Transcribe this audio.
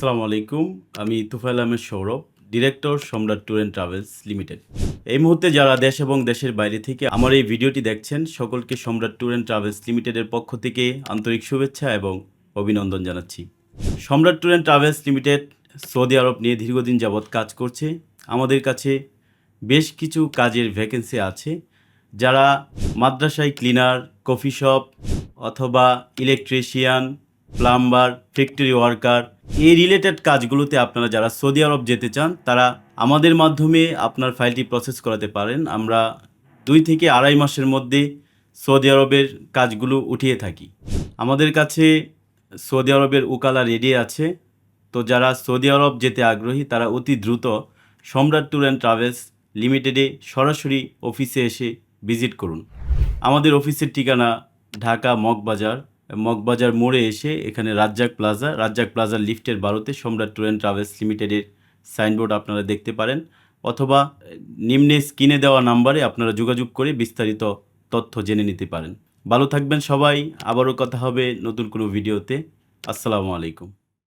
আসসালামু আলাইকুম। আমি Tufail Ahmed Sourav, director Samrat tour and travels limited. এই মুহূর্তে যারা দেশ এবং দেশের বাইরে থেকে আমার এই ভিডিওটি দেখছেন, সকলকে সম্রাট ট্যুর অ্যান্ড ট্রাভেলস লিমিটেডের পক্ষ থেকে আন্তরিক শুভেচ্ছা এবং অভিনন্দন জানাচ্ছি। Samrat tour and travels limited Saudi Arabia নিয়ে দীর্ঘদিন যাবৎ কাজ করছে। আমাদের কাছে বেশ কিছু কাজের ভ্যাকেন্সি আছে, যারা মাদ্রাসায় ক্লিনার কফি শপ অথবা ইলেকট্রিশিয়ান প্লাম্বার, ফ্যাক্টরি ওয়ার্কার, এই রিলেটেড কাজগুলোতে আপনারা যারা সৌদি আরব যেতে চান, তারা আমাদের মাধ্যমে আপনার ফাইলটি প্রসেস করাতে পারেন। আমরা দুই থেকে আড়াই মাসের মধ্যে সৌদি আরবের কাজগুলো উঠিয়ে থাকি। আমাদের কাছে সৌদি আরবের উকালা রেডি আছে। তো যারা সৌদি আরব যেতে আগ্রহী, তারা অতি দ্রুত সম্রাট ট্যুর অ্যান্ড ট্রাভেলস লিমিটেডে সরাসরি অফিসে এসে ভিজিট করুন। আমাদের অফিসের ঠিকানা ঢাকা মগবাজার মগবাজার মোড়ে এসে এখানে রাজ্জাক প্লাজা, রাজ্জাক প্লাজার লিফটের বারোতে সম্রাট ট্যুর ট্রাভেলস লিমিটেডের সাইনবোর্ড আপনারা দেখতে পারেন, অথবা নিম্নে স্ক্রিনে দেওয়া নাম্বারে আপনারা যোগাযোগ করে বিস্তারিত তথ্য জেনে নিতে পারেন। ভালো থাকবেন সবাই, আবারও কথা হবে নতুন কোনো ভিডিওতে। আসসালামু আলাইকুম।